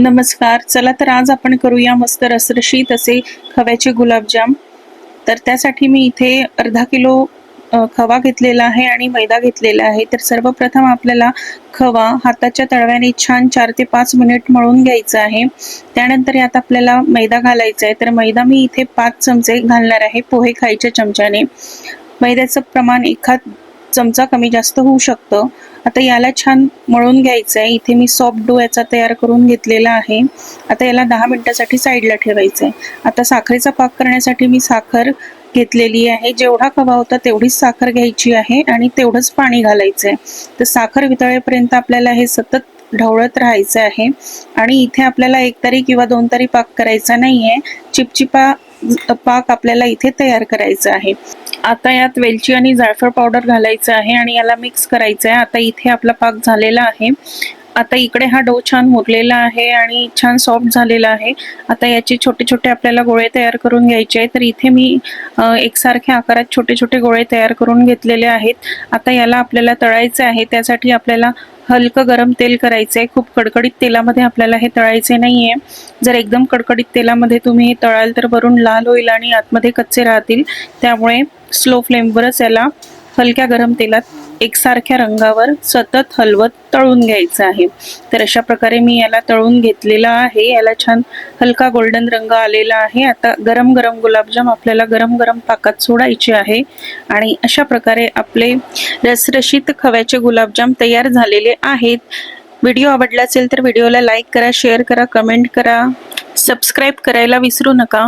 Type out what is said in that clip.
नमस्कार. चला तर आज आपण करूया मस्त रसरशीत असे खव्याचे गुलाबजाम. तर त्यासाठी मी इथे अर्धा किलो खवा घेतलेला आहे आणि मैदा घेतलेला आहे. तर सर्वप्रथम आपल्याला खवा हाताच्या तळव्याने छान चार ते पाच मिनिट मळून घ्यायचं आहे. त्यानंतर यात आपल्याला मैदा घालायचा आहे. तर मैदा मी इथे पाच चमचे घालणार आहे पोहे खायच्या चमच्याने. मैद्याचं प्रमाण एखाद चमचा कमी जास्त होऊ शकतं. आता याला छान मळून घ्यायचं आहे इथे मी सॉफ्ट डो याचा तयार करून घेतलेला आहे. आता याला दहा मिनटासाठी साईडला ठेवायचं आहे आता साखरेचा पाक करण्यासाठी मी साखर घेतलेली आहे. जेवढा खवा होता तेवढीच साखर घ्यायची आहे आणि तेवढंच पाणी घालायचं आहे तर साखर वितळेपर्यंत आपल्याला हे सतत ढवळत राहायचं आहे. आणि इथे आपल्याला एक तारी किंवा दोन तारी पाक करायचा नाहीये. चिपचिपा पाक आपल्याला इथे तयार करायचा आहे. आता यात वेलची आणि जायफळ पावडर घालायचं आहे आणि याला मिक्स करायचं आहे आता इथे आपला पाक झालेला आहे. आता इकडे हा डो छान मुरलेला आहे आणि छान सॉफ्ट झालेला आहे. आता याचे छोटे छोटे आपल्याला गोळे तयार करून घ्यायचे आहे तर इथे मी एकसारख्या आकारात छोटे छोटे गोळे तयार करून घेतलेले आहेत. आता याला आपल्याला तळायचे आहे. त्यासाठी आपल्याला हलकं गरम तेल करायचं आहे खूप कडकडीत तेलामध्ये आपल्याला हे तळायचे नाही आहे जर एकदम कडकडीत तेलामध्ये तुम्ही हे तळाल तर वरून लाल होईल आणि आतमध्ये कच्चे राहतील. त्यामुळे स्लो फ्लेमवरच याला हलक्या गरम तेलात एकसारख्या रंगावर सतत हलवत तळून घ्यायचं आहे. तर अशा प्रकारे मी याला तळून घेतलेला आहे. याला छान हलका गोल्डन रंग आलेला आहे. आता गरम गरम गुलाबजाम आपल्याला गरम गरम पाकात सोडायचे आहे. आणि अशा प्रकारे आपले रसरशीत खव्याचे गुलाबजाम तयार झालेले आहेत. व्हिडिओ आवडला असेल तर व्हिडिओला लाईक करा शेअर करा कमेंट करा. सबस्क्राईब करायला विसरू नका.